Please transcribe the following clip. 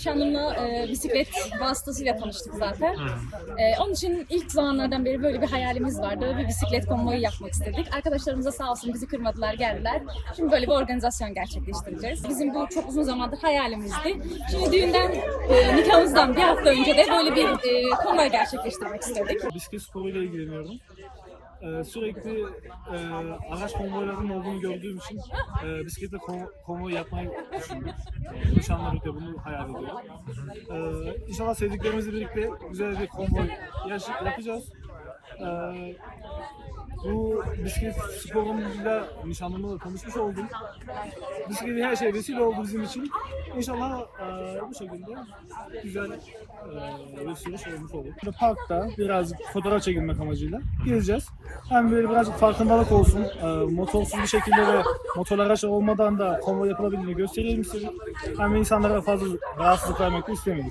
nişanlımla e, bisiklet vasıtasıyla tanıştık zaten. E, onun için ilk zamanlardan beri böyle bir hayalimiz vardı. Bir bisiklet konvoyu yapmak istedik. Arkadaşlarımız da sağ olsun bizi kırmadılar, geldiler. Şimdi böyle bir organizasyon gerçekleştireceğiz. Bizim bu çok uzun zamandır hayalimizdi. Şimdi düğünden, e, nikahımızdan bir hafta önce de böyle bir e, konvoy gerçekleştirmek istedik. Bisiklet sporuyla ilgileniyorum. Ee, sürekli e, araç konvoylarının olduğunu gördüğüm için e, bisikletle kon- konvoy yapmayı düşündüm. E, nişanlarımda bunu hayal ediyorum. Ee, inşallah sevdiklerimizle birlikte güzel bir konvoy yapacağız. Ee, bu bisiklet sporuyla nişanlımla tanışmış oldum. Bisikletin her şey vesile oldu bizim için. İnşallah e, bu şekilde güzel e, bir sürüş olmuş olur. Parkta birazcık fotoğraf çekilmek amacıyla gezeceğiz. Hem böyle birazcık farkındalık olsun. E, motorsuz bir şekilde ve motor araç olmadan da konvoy yapılabildiğini gösterelim istedik. Hem insanlara fazla rahatsızlık vermek de istemedik.